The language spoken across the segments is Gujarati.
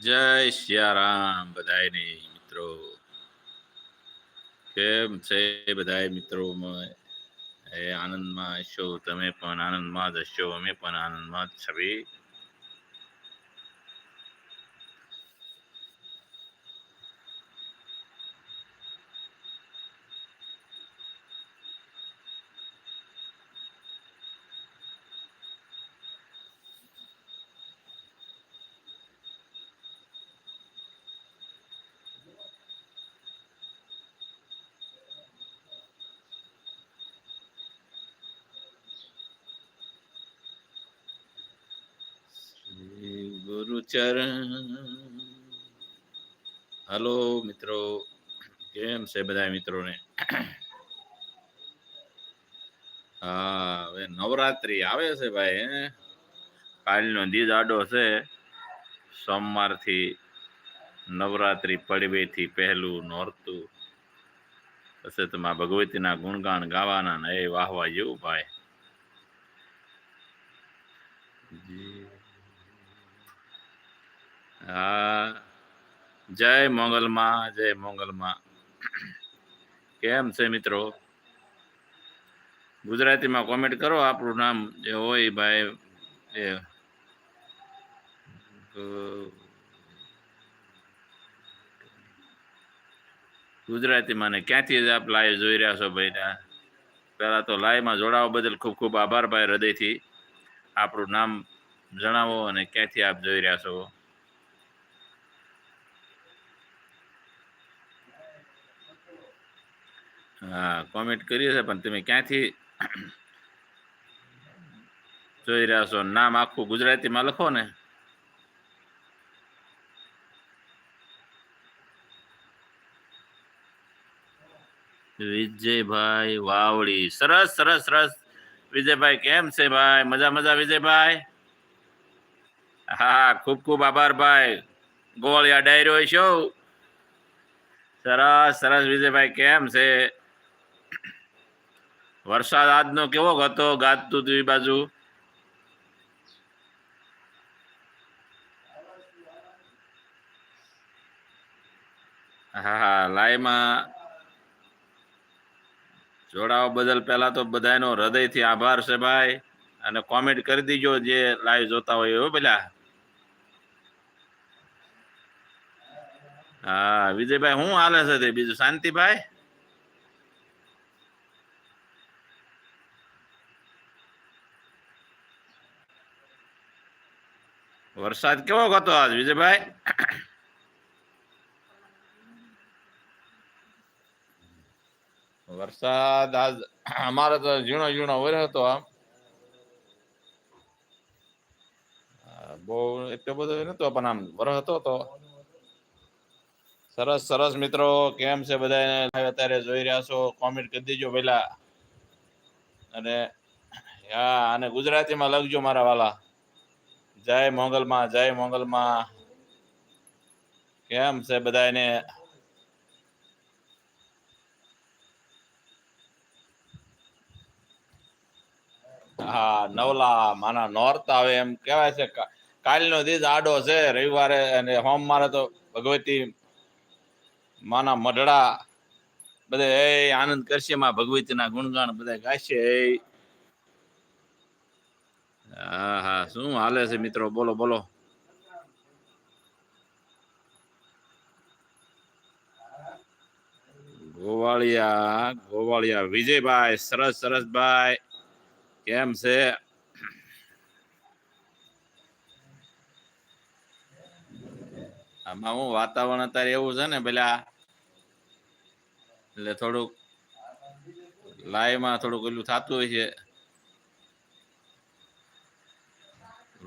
જય સિયારામ બધાયને મિત્રો. કેમ છે બધાય મિત્રો? આનંદમાં છો તમે પણ આનંદમાં જ હશો? અમે પણ આનંદમાં જ છીએ. ગુરુચરણ હલો મિત્રો, કેમ છે બધા મિત્રોને? હા, હવે નવરાત્રી આવે છે ભાઈ કાલનો દી આડો છે. સોમવારથી નવરાત્રી પડવેથી પહેલું નોરતું. પછી તમારા ભગવતીના ગુણગાન ગાવાના ને એ વાહવા જેવું ભાઈ. હા. જય મોગલમાં જય મોગલમાં. કેમ છે મિત્રો? ગુજરાતીમાં કોમેન્ટ કરો આપણું નામ જે હોય ભાઈ, એ. ગુજરાતીમાં ને ક્યાંથી આપ લાઈવ જોઈ રહ્યા છો ભાઈ પહેલાં તો લાઈવમાં જોડાવા બદલ ખૂબ ખૂબ આભાર ભાઈ હૃદયથી. આપણું નામ જણાવો અને ક્યાંથી આપ જોઈ રહ્યા છો? હા કોમેન્ટ કરી છે, પણ તમે ક્યાંથી જોઈ રહ્યા છો? નામ આખું ગુજરાતીમાં લખો ને. વિજયભાઈ વાવડી. સરસ સરસ સરસ. વિજયભાઈ, કેમ છે ભાઈ? મજા મજા, વિજયભાઈ? હા, ખૂબ ખૂબ આભાર ભાઈ. ગોળિયા ડાયરો છો સરસ સરસ, વિજયભાઈ, કેમ છે? વરસાદ આજનો કેવો હતો? ગાજતું હતું એ બાજુ? હા હા, લાઈમાં જોડાવા બદલ પહેલાં તો બધાનો હૃદયથી આભાર છે ભાઈ. અને કોમેન્ટ કરી દીજો જે લાઈવ જોતા હોય એવું પેલા. હા, વિજયભાઈ શું હાલે છે તે? બીજું શાંતિભાઈ? વરસાદ કેવો હતો આજ, વિજયભાઈ? વરસાદ આજ અમારે તો ઝીણો ઝીણો વર્યો હતો આમ. બહુ એટલો બધો નતો પણ આમ વરસ હતો તો. સરસ સરસ મિત્રો, કેમ છે બધા અત્યારે જોઈ રહ્યા છો કોમેન્ટ કરી દેજો પેલા અને, હા, અને ગુજરાતીમાં લખજો મારા વાલા. જય મોગલમાં જય મોગલમાં. કેમ છે બધાને હા, નવલા માના નોર્થ આવે એમ કહેવાય છે. કાલનો દિવસ આડો છે, રવિવારે અને સોમવારે તો ભગવતી માના મઢડા. બધે એ આનંદ કરશે માં ભગવતીના ગુણગાન બધા ગાશે. હા હા. શું હાલે છે મિત્રો? બોલો બોલો. ગોવાળિયા ગોવાળિયા. વિજયભાઈ, સરસ સરસભાઈ કેમ છે? આમાં હું વાતાવરણ અત્યારે એવું છે ને, પેલા એટલે થોડુંક લાઈવમાં થોડુંક પેલું થતું હોય છે.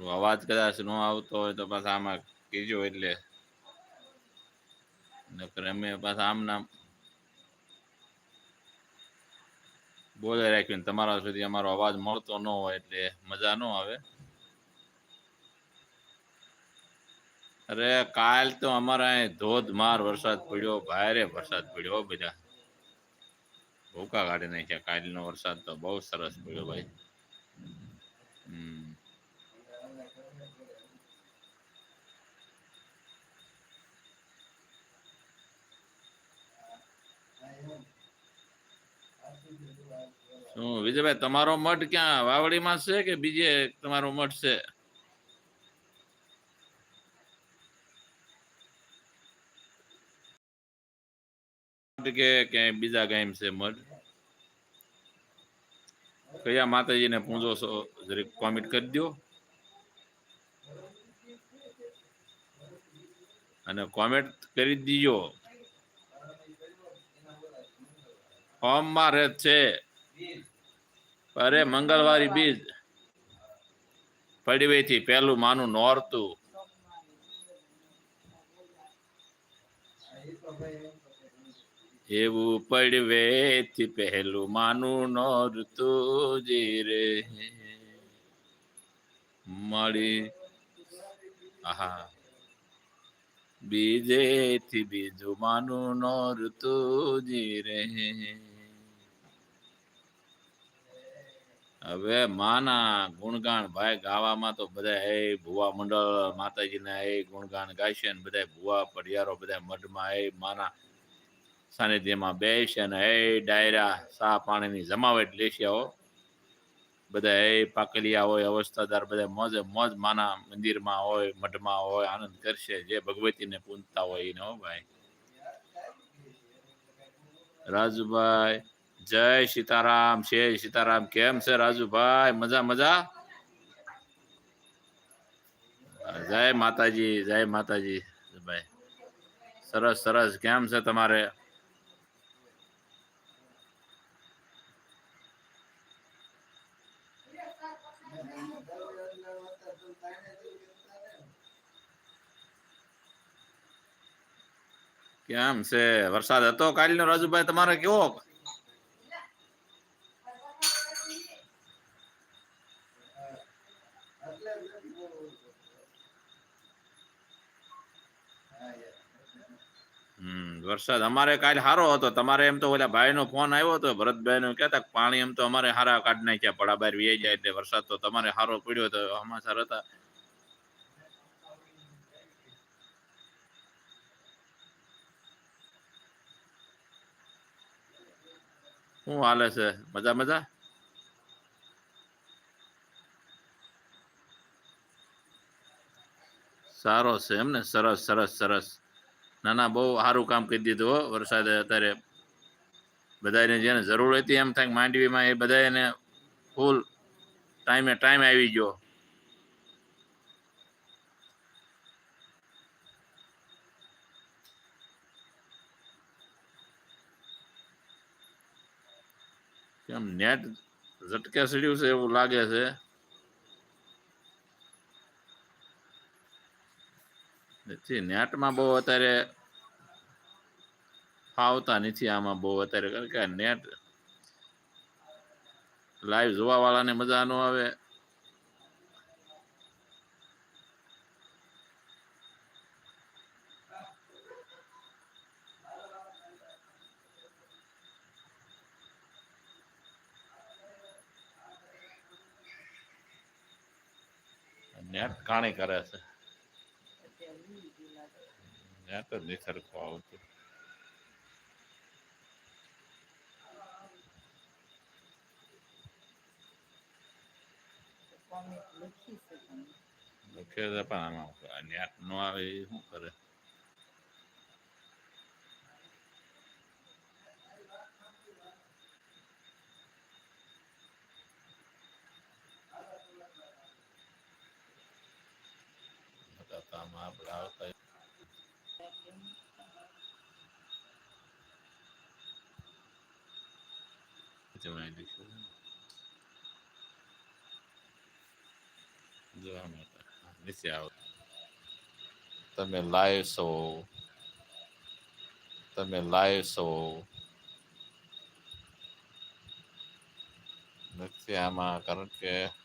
અવાજ કદાચ ન આવતો હોય તો પાછા આમાં કીજો એટલે. નકર અમે પાછા આમ નામ બોલે રાખ્યું તમારા સુધી અમારો અવાજ મળતો ન હોય એટલે મજા ન આવે. અરે કાલ તો અમારા અહીં ધોધમાર વરસાદ પડ્યો, ભારે વરસાદ પડ્યો બધા. ભૂકા કાઢી નાખ્યા. કાલનો વરસાદ તો બહુ સરસ પડ્યો ભાઈ. હમ. શું, વિજયભાઈ, તમારો મઠ ક્યાં? વાવડીમાં છે કે બીજે તમારો મઠ છે? કે ક્યાંય બીજા ગાયમ છે મઠ? કયા માતાજીને પૂજો છો જરી કોમેન્ટ કરી દો અને કોમેન્ટ કરી દીજો ફોર્મમાં રહે છે. અરે, મંગળવારી બીજ. પડવેથી પહેલું માનું નોરતું. એવું પડવેથી પહેલું માનું નોરતું રે. મળી આહા. બીજેથી બીજું માનું નોરતું જી રે હવે માના ગુણગાન ભાઈ ગાવામાં તો બધા એ ભુવા મંડળ, માતાજીના એ ગુણગાન ગાશે ને બધા ભુવા પડિયારો બધા મઢમાં એ માના સાનિધ્યમાં બેસે ને એ ડાયરા, સા પાણીની જમાવટ લેશે હો. બધા એ પાકલિયા હોય અવસ્થાદાર બધા મોજે, મોજ માના મંદિરમાં હોય, મઢમાં હોય, આનંદ કરશે, જે ભગવતીને પૂજતા હોય એને હો ભાઈ. રાજુભાઈ જય સીતારામ, છે સીતારામ. કેમ છે રાજુભાઈ? મજા મજા? જય માતાજી જય માતાજી. ભાઈ, સરસ સરસ. કેમ છે તમારે? કેમ છે? વરસાદ હતો કાલનો રાજુભાઈ? તમારે કેવો હમ વરસાદ. અમારે કાલ સારો હતો. તમારે એમ તો ઓલા ભાઈ નો ફોન આવ્યો હતો ભરતભાઈ નો કહેતા પાણી એમ તો અમારે હારા કાઢ નાખ્યા પડા બહાર વ્યાઈ જાય એટલે વરસાદ તો તમારે સારો પડ્યો તો સમાચાર હતા. શું હાલે છે? મજા મજા? સારો છે એમ ને? સરસ સરસ સરસ. ના ના બહુ સારું કામ કરી દીધું હો વરસાદે અત્યારે. બધાને જેને જરૂર હતી એમ થાય માંડવીમાં એ બધા ફૂલ ટાઈમે ટાઈમ આવી ગયો. કેમ નેટ ઝટકે ચડ્યું છે એવું લાગે છે. નથી નેટમાં બહુ અત્યારે ફાવતા નથી, આમાં બહુ અત્યારે કારણ કે નેટ લાઈવ જોવા વાળાને મજા ન આવે. નેટ કાણી કરે છે. નેટ જ નહીં સરખું આવતું લખે છે પણ આમાં નેટ નો આવે એ શું કરે આપણે આવતા તમે લાઈવ છો. તમે લાઈવ છો. નથી આમાં કારણ કે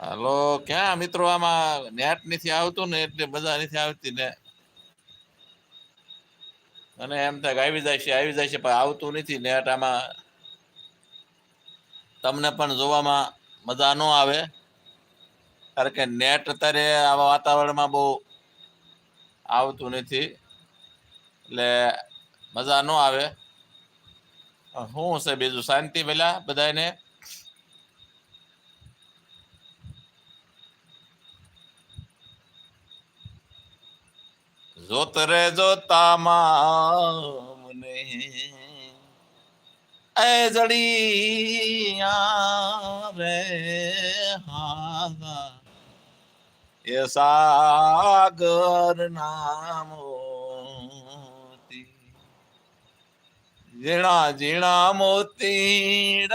હાલો, ક્યાં મિત્રો આમાં નેટ નથી આવતું ને એટલે બધા નથી આવતી ને. અને એમ થાય આવી જાય છે, આવી જાય છે, પણ આવતું નથી નેટ આમાં. તમને પણ જોવામાં મજા ન આવે. કારણ કે નેટ અત્યારે આવા વાતાવરણમાં બહુ આવતું નથી. એટલે મજા ન આવે. શું છે બીજું? શાંતિ પેલા બધાને જોત જોતા જોતામાં મને. એ જડિયા રે હા એ સાગર નામોતી ઝીણા ઝીણા મોતી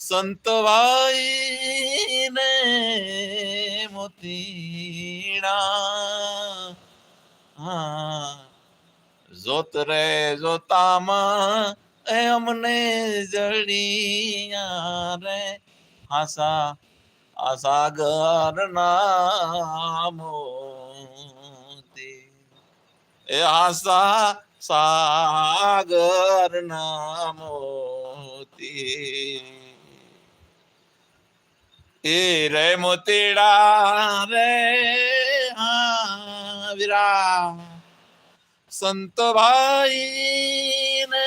સંતવાઈ ને મોતીડા હા. જોત રે જોતામાં એ અમને જડિયા રે. આશા આ સાગર નામો એ આશા સાગર નામોતી એ રે મોતીડા રે વિરા સંત ભાઈ ને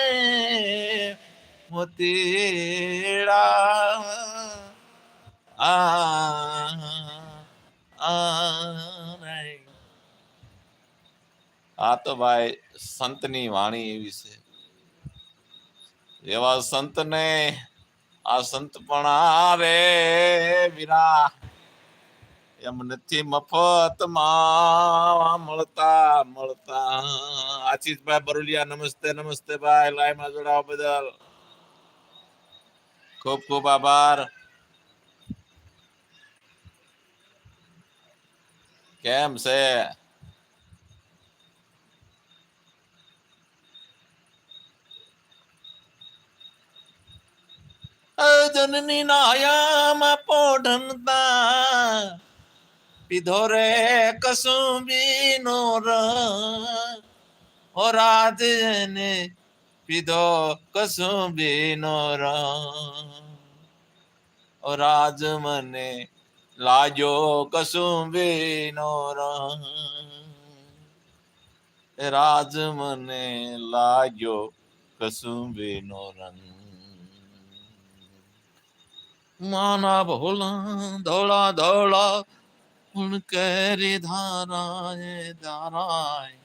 મોતીડા. આ તો ભાઈ, સંતની વાણી એવી છે એવા સંતને આ સંત પણ રે વીરા એમ નથી મફતમાં મળતા મળતા. આશીષભાઈ બરુલિયા, નમસ્તે નમસ્તે ભાઈ લાઈવમાં જોડાવા બદલ. ખૂબ ખૂબ આભાર. કેમ છે? જનની નાયામાં પોઢનતા પીધો રે કસુંબી નો ઓ રાજને પીધો કસુંબી નો ઓ રાજ મને લાજો કસુંબી નો રાજ મને લાગ્યો કસુંબી નો રંગ. માના ભોલા ધોળા ધોળા પણ કેરી ધારાય ધારાય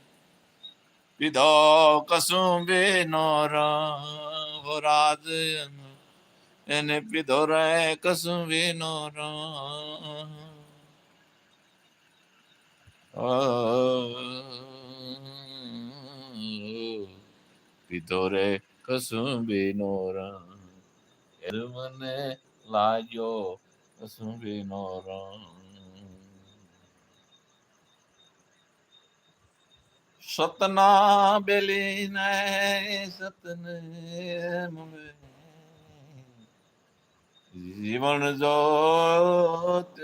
પીધો કસુંબી નો રાજ એને પીધો રે કસુંબી નો પીધો રે કસુંબી નો મને લાગ્યો કસુંબી નો રંગ સતના બેલી ને સતને મળે જીવન જોત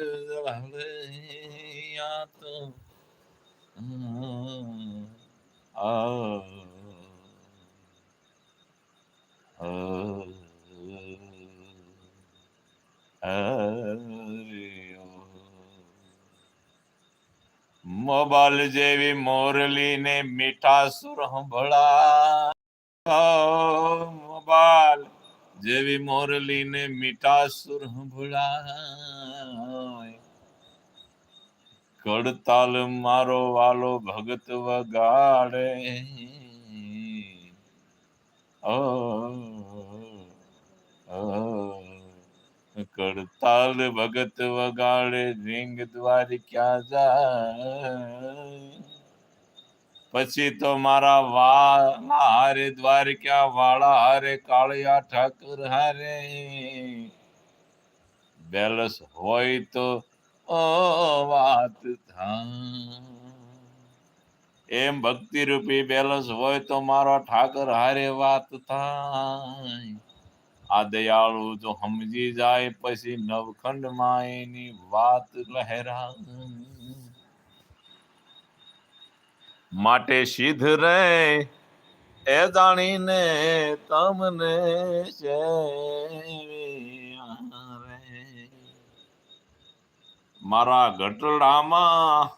મોબાઈલ જેવી મોરલી ને મીઠા સુર સંભળા મોબાઈલ જેવી મોરલી ને મીઠા સુર સંભળા કડતાલ મારો વાલો ભગત વગાડે. ઓ. કડતાલ ભગત વગાડે રીંગ દ્વાર ક્યાં જાય પછી તો મારા વાલા હારે દ્વારકા વાળા હારે કાળિયા ઠાકર હારે બેલસ હોય તો ઓ વાત થાય એમ ભક્તિ રૂપી બેલસ હોય તો મારો ઠાકર હારે વાત થાય આ દયાળુ જો સમજી જાય પછી નવખંડમાં એની વાત લહેરા માટે સિદ્ધ રે, એ જાણીને તમને મારા ગટડામાં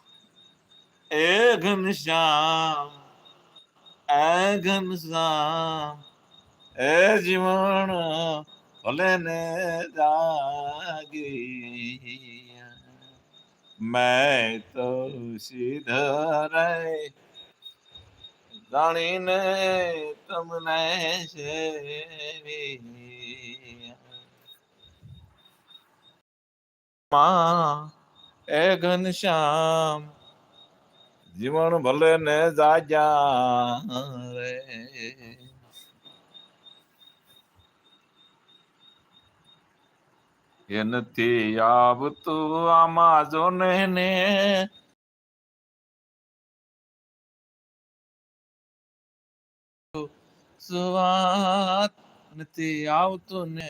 એ ઘનશ્યામ એ ઘનશ્યામ એ જીવણ ભલે ને જાગી. મેં તો સીધરે જાણીને તમને છે માં એ ઘનશ્યામ જીવણ ભલે ને જાજા રે એ નથી આવતું આમાં જો ને ને નથી આવતું ને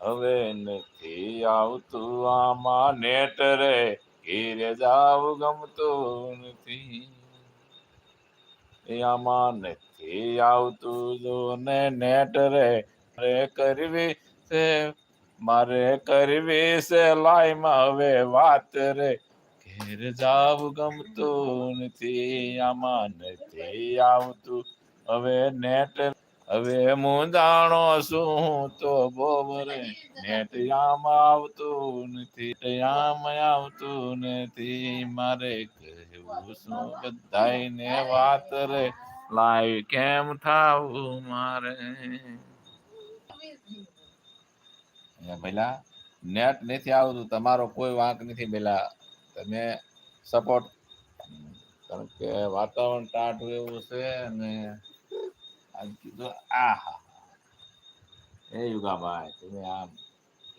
હવે નથી આવતું આમાં નેટ રે. ઘેરે જાવ ગમતું નથી. આમાં નથી આવતું જો ને નેટ રે. કરવી છે. મારે કરવી છે લાઈમાં હવે વાત રે. ઘેર જાવ ગમતું નથી, આમાં નથી આવતું. હવે નેટ હવે હું જાણો છું તો બોબરે નેટ આમ આવતું નથી આમ આવતું નથી. મારે કહેવું શું બધાયને વાત રે. લાઈવ કેમ થાવું મારે? પેલા નેટ નથી આવતું, તમારો કોઈ વાંક નથી પેલા તમે સપોર્ટ કારણ કે વાતાવરણ ટાટું એવું છે અને કીધું આ હા એ યુગાભાઈ, તમે આમ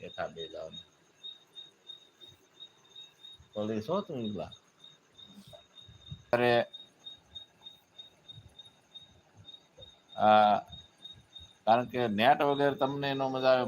એથા બે જાઓ ને પોલીસ હો તું યુગા અરે કારણ કે નેટ વગેરે તમને એનો મજા આવે.